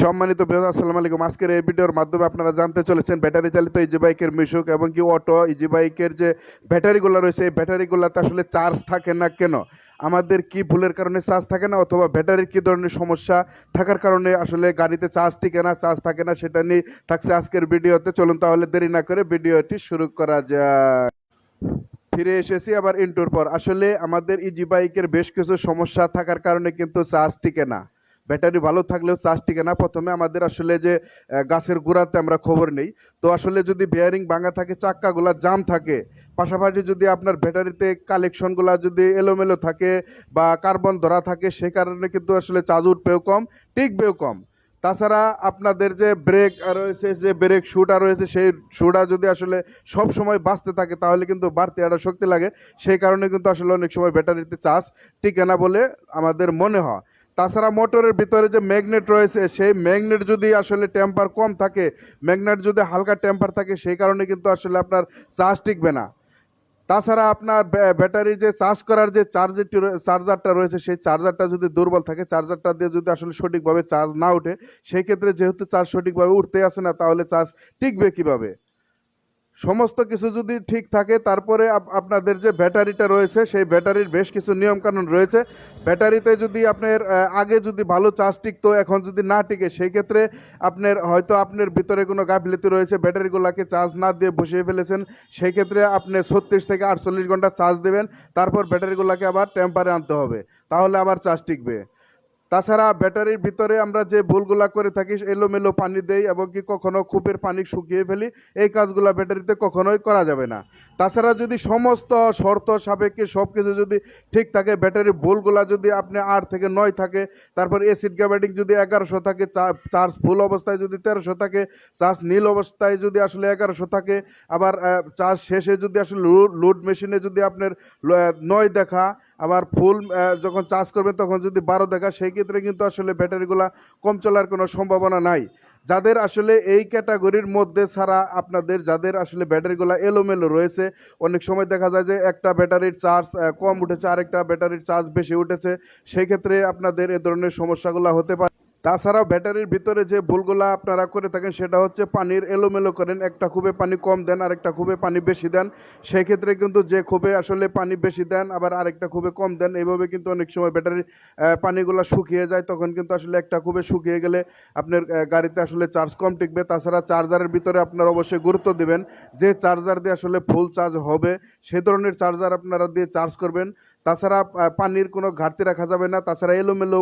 সম্মানিত বৃহৎ আসসালামু আলাইকুম। আজকের এই ভিডিওর মাধ্যমে আপনারা জানতে চলেছেন ব্যাটারি চালিত ইজি বাইকের মিশুক এবং কি অটো ইজি বাইকের যে ব্যাটারিগুলো রয়েছে, এই ব্যাটারিগুলোতে আসলে চার্জ থাকে না কেন? আমাদের কি ভুলের কারণে চার্জ থাকে না, অথবা ব্যাটারির কী ধরনের সমস্যা থাকার কারণে আসলে গাড়িতে চার্জ টিকে না চার্জ থাকে না, সেটা নিয়ে থাকছে আজকের ভিডিওতে। চলুন তাহলে দেরি না করে ভিডিওটি শুরু করা যায় ফিরে এসেছি আবার ইন্টুর পর। আসলে আমাদের ইজি বাইকের বেশ কিছু সমস্যা থাকার কারণে কিন্তু চার্জ টিকে না। ব্যাটারি ভালো থাকলেও চার্জ টিকে না। প্রথমে আমাদের আসলে যে গাছের গোড়াতে আমরা খবর নেই। তো আসলে যদি বেয়ারিং ভাঙা থাকে, চাক্কাগুলা জাম থাকে, পাশাপাশি যদি আপনার ব্যাটারিতে কালেকশনগুলো যদি এলোমেলো থাকে বা কার্বন ধরা থাকে, সে কারণে কিন্তু আসলে চার্জ উঠবেও কম, টিকবেও কম। তাছাড়া আপনাদের যে ব্রেক রয়েছে, যে ব্রেক শুটা রয়েছে, সেই শুটা যদি আসলে সব সময় বাঁচতে থাকে, তাহলে কিন্তু বাড়তি একটা শক্তি লাগে। সেই কারণে কিন্তু আসলে অনেক সময় ব্যাটারিতে চার্জ টিকে না বলে আমাদের মনে হয়। তাছাড়া মোটরের ভিতরে যে ম্যাগনেট রয়েছে, সেই ম্যাগনেট যদি আসলে টেম্পার কম থাকে, ম্যাগনেট যদি হালকা টেম্পার থাকে, সেই কারণে কিন্তু আসলে আপনার চার্জ টিকবে না। তাছাড়া আপনার ব্য- ব্যাটারি যে চার্জ করার যে চার্জারটি চার্জারটা রয়েছে, সেই চার্জারটা যদি দুর্বল থাকে চার্জারটা দিয়ে যদি আসলে সঠিকভাবে চার্জ না ওঠে, সেই ক্ষেত্রে যেহেতু চার্জ সঠিকভাবে উঠতে আসে না, তাহলে চার্জ টিকবে কীভাবে? সমস্ত কিছু যদি ঠিক থাকে, তারপরে আপ- আপনাদের যে ব্যাটারিটা রয়েছে, সেই ব্যাটারির বেশ কিছু নিয়মকানুন রয়েছে। ব্যাটারিতে যদি আপনার আগে যদি ভালো চার্জ টিকতো, এখন যদি না টিকে, সেই ক্ষেত্রে আপনার, হয়তো আপনার ভিতরে কোনো গাফিলতি রয়েছে, ব্যাটারিগুলোকে চার্জ না দিয়ে বসিয়ে ফেলেছেন, সেই ক্ষেত্রে আপনি ছত্রিশ থেকে আটচল্লিশ ঘণ্টা চার্জ দেবেন, তারপর ব্যাটারিগুলোকে আবার টেম্পারে আনতে হবে। তাহলে আবার চার্জ টিকবে। তাছাড়া ব্যাটারির ভিতরে আমরা যে ভুলগুলা করে থাকি, এলোমেলো পানি দেই এবং কি কখনো কূপের পানি শুকিয়ে ফেলি, এই কাজগুলো ব্যাটারিতে কখনোই করা যাবে না। তাছাড়া যদি সমস্ত শর্ত সাপেক্ষে সব কিছু যদি ঠিক থাকে, ব্যাটারির ভুলগুলা যদি আপনি আট থেকে নয় থাকে, তারপর এসিড গ্যাবার্ডিং যদি এগারোশো থাকে চার্জ ফুল অবস্থায় যদি তেরোশো থাকে, চার্জ নীল অবস্থায় যদি আসলে এগারোশো থাকে, আবার চার্জ শেষে যদি আসলে লোড মেশিনে যদি আপনার নয় দেখা আবার ফুল যখন চার্জ করবেন তখন যদি বারো দেখা, সেই ক্ষেত্রে কিন্তু আসলে ব্যাটারিগুলা কম চলার কোনো সম্ভাবনা নাই। যাদের আসলে এই ক্যাটাগরির মধ্যে ছাড়া আপনাদের, যাদের আসলে ব্যাটারিগুলো এলোমেলো রয়েছে, অনেক সময় দেখা যায় যে একটা ব্যাটারির চার্জ কম উঠেছে, আরেকটা ব্যাটারির চার্জ বেশি উঠেছে, সেই ক্ষেত্রে আপনাদের এ ধরনের সমস্যাগুলো হতে পারে। তাছাড়াও ব্যাটারির ভিতরে যে ভুলগুলা আপনারা করে থাকেন, সেটা হচ্ছে পানির এলোমেলো করেন। একটা খুবে পানি কম দেন, আরেকটা খুবে পানি বেশি দেন। সেক্ষেত্রে কিন্তু যে খুবে আসলে পানি বেশি দেন, আবার আরেকটা খুবে কম দেন। এইভাবে কিন্তু অনেক সময় ব্যাটারির পানিগুলো শুকিয়ে যায়। তখন কিন্তু আসলে একটা খুবে শুকিয়ে গেলে আপনার গাড়িতে আসলে চার্জ কম টিকবে। তাছাড়া চার্জারের ভিতরে আপনারা অবশ্যই গুরুত্ব দিবেন। যে চার্জার দিয়ে আসলে ফুল চার্জ হবে, সে ধরনের চার্জার আপনারা দিয়ে চার্জ করবেন। তাছাড়া পানির কোনো ঘাটতি রাখা যাবে না। তাছাড়া এলোমেলো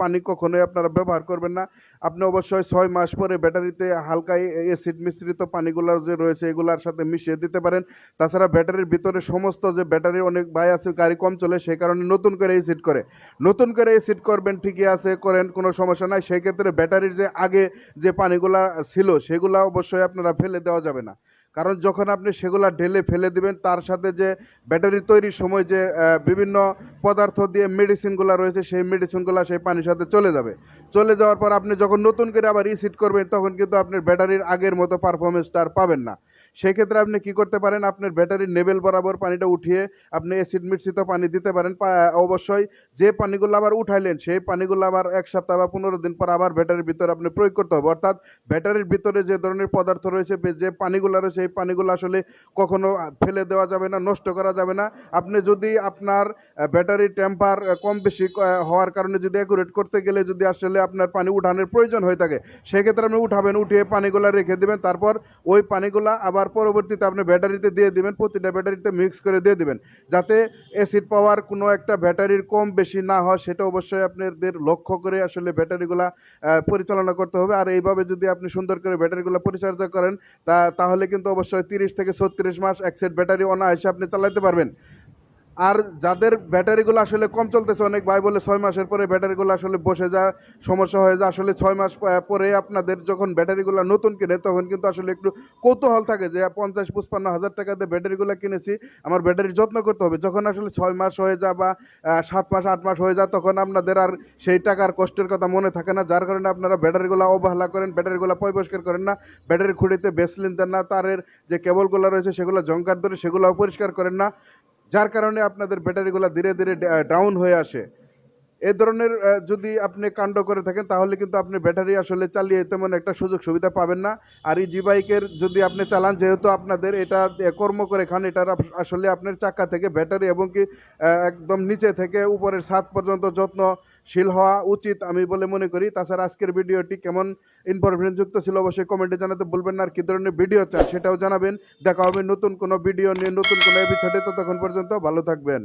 পানি কখনোই আপনারা ব্যবহার করবেন না। আপনি অবশ্যই ছয় মাস পরে ব্যাটারিতে হালকা অ্যাসিড মিশ্রিত পানিগুলো যে রয়েছে, এগুলোর সাথে মিশিয়ে দিতে পারেন। তাছাড়া ব্যাটারির ভিতরে সমস্ত যে ব্যাটারির অনেক বাই আছে, গাড়ি কম চলে সেই কারণে নতুন করে এসিড করে। নতুন করে এসিড করবেন, ঠিকই আছে, করেন, কোনো সমস্যা নাই। সেই ক্ষেত্রে ব্যাটারির যে আগে যে পানিগুলা ছিল, সেগুলো অবশ্যই আপনারা ফেলে দেওয়া যাবে না। কারণ যখন আপনি সেগুলা ঢেলে ফেলে দিবেন, তার সাথে যে ব্যাটারি তৈরির সময় যে বিভিন্ন পদার্থ দিয়ে মেডিসিনগুলো রয়েছে, সেই মেডিসিনগুলো সেই পানির সাথে চলে যাবে। চলে যাওয়ার পর আপনি যখন নতুন করে আবার রিসিট করবেন, তখন কিন্তু আপনার ব্যাটারির আগের মতো পারফরমেন্সটা আর পাবেন না। সেক্ষেত্রে আপনি কি করতে পারেন, আপনার ব্যাটারির নেবেল বরাবর পানিটা উঠিয়ে আপনি অ্যাসিড মিশ্রিত পানি দিতে পারেন। অবশ্যই যে পানিগুলো আবার উঠাইলেন, সেই পানিগুলো আবার এক সপ্তাহ বা পনেরো দিন পর আবার ব্যাটারির ভিতরে আপনি প্রয়োগ করতে হবে। অর্থাৎ ব্যাটারির ভিতরে যে ধরনের পদার্থ রয়েছে, যে পানিগুলো রয়েছে সেই পানিগুলো আসলে কখনো ফেলে দেওয়া যাবে না, নষ্ট করা যাবে না। আপনি যদি আপনার ব্যাটারি টেম্পার কম বেশি হওয়ার কারণে যদি অ্যাকুরেট করতে গেলে যদি আসলে আপনার পানি উঠানোর প্রয়োজন হয়ে থাকে, সেক্ষেত্রে আপনি উঠাবেন, উঠিয়ে পানিগুলো রেখে দেবেন, তারপর ওই পানিগুলো আবার পরবর্তীতে আপনি ব্যাটারিতে দিয়ে দিবেন, প্রতিটা ব্যাটারিতে মিক্স করে দিয়ে দিবেন। যাতে অ্যাসিড পাওয়ার কোনো একটা ব্যাটারির কম বেশি না হয়, সেটা অবশ্যই আপনাদের লক্ষ্য করে আসলে ব্যাটারিগুলা পরিচালনা করতে হবে। আর এইভাবে যদি আপনি সুন্দর করে ব্যাটারিগুলো পরিচর্যা করেন, তা, তাহলে কিন্তু অবশ্যই তিরিশ থেকে ছত্রিশ মাস এক সেট ব্যাটারি অনায়াসে আপনি চালাতে পারবেন। আর যাদের ব্যাটারিগুলো আসলে কম চলতেছে, অনেক ভাই বলে ছয় মাসের পরে ব্যাটারিগুলো আসলে বসে যায়, সমস্যা হয়ে যায়। আসলে ছয় মাস পরে আপনাদের যখন ব্যাটারিগুলো নতুন কিনে, তখন কিন্তু আসলে একটু কৌতূহল থাকে যে পঞ্চাশ, পঁচপান্ন হাজার টাকা দিয়ে ব্যাটারিগুলো কিনেছি, আমার ব্যাটারির যত্ন করতে হবে। যখন আসলে ছয় মাস হয়ে যায় বা সাত মাস, আট মাস হয়ে যায়, তখন আপনাদের আর সেই টাকার কষ্টের কথা মনে থাকে না, যার কারণে আপনারা ব্যাটারিগুলো অবহেলা করেন ব্যাটারিগুলো পরিষ্কার করেন না ব্যাটারি খুঁড়িতে বেসলিন দেন না, তারের যে কেবলগুলো রয়েছে, সেগুলো জঙ্কার ধরে সেগুলোও পরিষ্কার করেন না। যার কারণে আপনাদের ব্যাটারিগুলো ধীরে ধীরে ডাউন হয়ে আসে। এ ধরনের যদি আপনি কাণ্ড করে থাকেন, তাহলে কিন্তু আপনি ব্যাটারি আসলে চালিয়ে তেমন একটা সুযোগ সুবিধা পাবেন না। আর এই জি বাইকের যদি আপনি চালান, যেহেতু আপনাদের এটা কর্ম করে খান, এটার আসলে আপনার চাকা থেকে ব্যাটারি এবং কি একদম নিচে থেকে উপরের ছাদ পর্যন্ত যত্নশীল হওয়া উচিত আমি বলে মনে করি। তাছাড়া আজকের ভিডিওটি কেমন ইনফরমেশন যুক্ত ছিল অবশ্যই কমেন্টে জানাতে বলবেন না। আর কী ধরনের ভিডিও চান সেটাও জানাবেন। দেখা হবে নতুন কোনো ভিডিও নিয়ে, নতুন কোনো এপিসোডে ততক্ষণ পর্যন্ত ভালো থাকবেন।